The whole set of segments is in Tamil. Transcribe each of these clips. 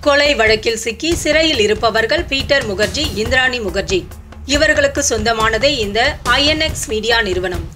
கொலை வழக்கில் சிக்கி சிறையில் இருப்பவர்கள் பீட்டர் முகர்ஜி இந்திராணி முகர்ஜி. இவர்களுக்கு சொந்தமானதே இந்த ஐஎன்எக்ஸ் மீடியா நிறுவனம்.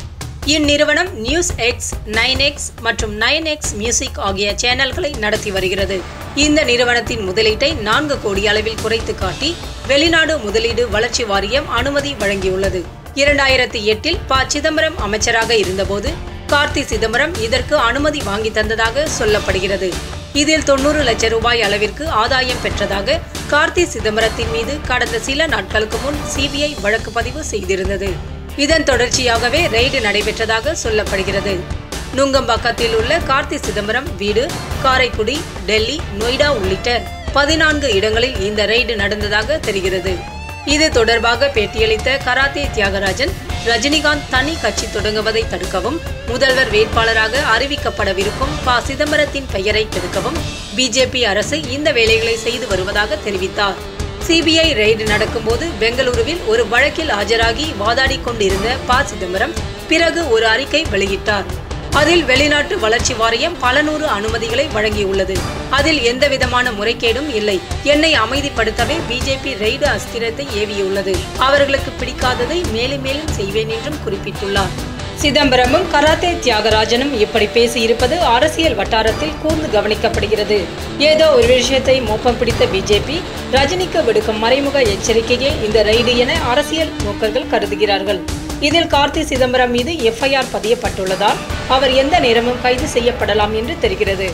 இந்நிறுவனம் நியூஸ் எக்ஸ் நைன் எக்ஸ் மற்றும் நைன் எக்ஸ் மியூசிக் ஆகிய சேனல்களை நடத்தி வருகிறது. இந்த நிறுவனத்தின் முதலீட்டை நான்கு கோடி அளவில் குறைத்து காட்டி வெளிநாடு முதலீடு வளர்ச்சி வாரியம் அனுமதி வழங்கியுள்ளது. இரண்டாயிரத்தி எட்டில் ப. சிதம்பரம் அமைச்சராக இருந்தபோது கார்த்தி சிதம்பரம் இதற்கு அனுமதி வாங்கி தந்ததாக சொல்லப்படுகிறது. இதில் தொண்ணூறு லட்சம் ரூபாய் அளவிற்கு ஆதாயம் பெற்றதாக கார்த்தி சிதம்பரத்தின் மீது கடந்த சில நாட்களுக்கு முன் சிபிஐ வழக்கு பதிவு செய்திருந்தது. இதன் தொடர்ச்சியாகவே ரெய்டு நடைபெற்றதாக சொல்லப்படுகிறது. நுங்கம்பாக்கத்தில் உள்ள கார்த்தி சிதம்பரம் வீடு காரைக்குடி டெல்லி நொய்டா உள்ளிட்ட பதினான்கு இடங்களில் இந்த ரெய்டு நடந்ததாக தெரிகிறது. இது தொடர்பாக பேட்டியளித்த கராத்தே தியாகராஜன் ரஜினிகாந்த் தனி கட்சி தொடங்குவதை தடுக்கவும் முதல்வர் வேட்பாளராக அறிவிக்கப்படவிருக்கும் ப. சிதம்பரத்தின் பெயரை தடுக்கவும் பிஜேபி அரசு இந்த வேலைகளை செய்து வருவதாக தெரிவித்தார். சிபிஐ ரெய்டு நடக்கும்போது பெங்களூருவில் ஒரு வழக்கில் ஆஜராகி வாதாடி கொண்டிருந்த ப. சிதம்பரம் பிறகு ஒரு அறிக்கை வெளியிட்டார். அதில் வெளிநாட்டு வளர்ச்சி வாரியம் பல நூறு அனுமதிகளை வழங்கியுள்ளது. அதில் எந்தவிதமான முறைகேடும் இல்லை. என்னை அமைதிப்படுத்தவே பிஜேபி ரெய்டு அஸ்திரத்தை ஏவியுள்ளது. அவர்களுக்கு பிடிக்காததை மேலும் மேலும் செய்வேன் என்றும் குறிப்பிட்டுள்ளார். சிதம்பரமும் கராத்தே தியாகராஜனும் இப்படி பேசியிருப்பது அரசியல் வட்டாரத்தில் கூர்ந்து கவனிக்கப்படுகிறது. ஏதோ ஒரு விஷயத்தை மோப்பம் பிடித்த பிஜேபி ரஜினிக்கு விடுக்கும் மறைமுக எச்சரிக்கையே இந்த ரெய்டு என அரசியல் நோக்கர்கள் கருதுகிறார்கள். இதில் கார்த்தி சிதம்பரம் மீது எஃப்ஐஆர் பதியப்பட்டுள்ளதால் அவர் எந்த நேரமும் கைது செய்யப்படலாம் என்று தெரிகிறது.